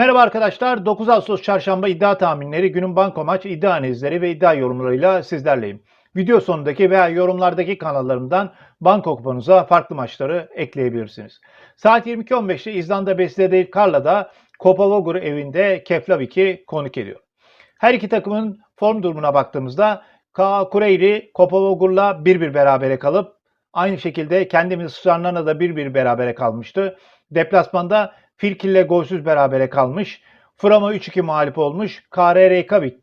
Merhaba arkadaşlar. 9 Ağustos Çarşamba iddia tahminleri, günün banko maç, iddia analizleri ve iddia yorumlarıyla sizlerleyim. Video sonundaki veya yorumlardaki kanallarımdan banko kuponunuza farklı maçları ekleyebilirsiniz. Saat 22.15'te İzlanda Besle değil Karla'da Kopavogur evinde Keflavik'i konuk ediyor. Her iki takımın form durumuna baktığımızda K. Kopavogur'la 1-1 berabere kalıp aynı şekilde kendimiz Sarnan'a da 1-1 berabere kalmıştı. Deplasmanda Filkil'le golsüz berabere kalmış. Frama 3-2 mağlup olmuş. KR Reykjavik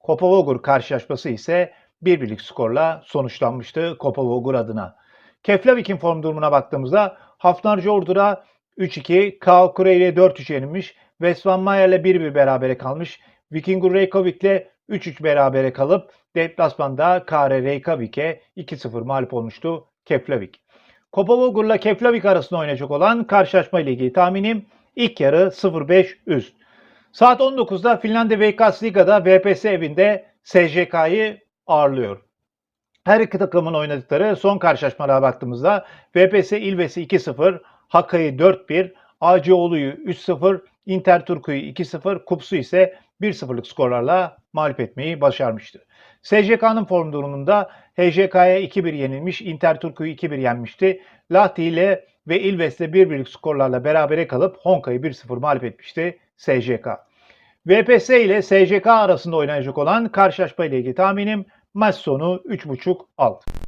Kopavogur karşılaşması ise 1-1'lik skorla sonuçlanmıştı Kopavogur adına. Keflavik'in form durumuna baktığımızda Hafnarca Ordura 3-2, K. Kureyri 4-3 yenilmiş. West Van Mayer'le 1-1 berabere kalmış. Vikingur Reykjavik'le 3-3 berabere kalıp deplasmanda KR Reykjavik'e 2-0 mağlup olmuştu Keflavik. Kopavogur'la Keflavik arasında oynayacak olan karşılaşma ile ilgili tahminim ilk yarı 0-5 üst. Saat 19'da Finlandiya Veikas Liga'da VPS evinde SJK'yı ağırlıyor. Her iki takımın oynadıkları son karşılaşmalara baktığımızda VPS İlves'i 2-0, Hakay'ı 4-1, Acıoğlu'yu 3-0, Inter Turku'yu 2-0, Kups'u ise 1-0'lık skorlarla mağlup etmeyi başarmıştı. SJK'nın form durumunda HJK'ya 2-1 yenilmiş, Inter Turku'yu 2-1 yenmişti. Lahti ile ve İlves'le 1-1'lik skorlarla berabere kalıp Honka'yı 1-0 mağlup etmişti SJK. VPS ile SJK arasında oynayacak olan karşılaşma ile ilgili tahminim maç sonu 3.5 alt.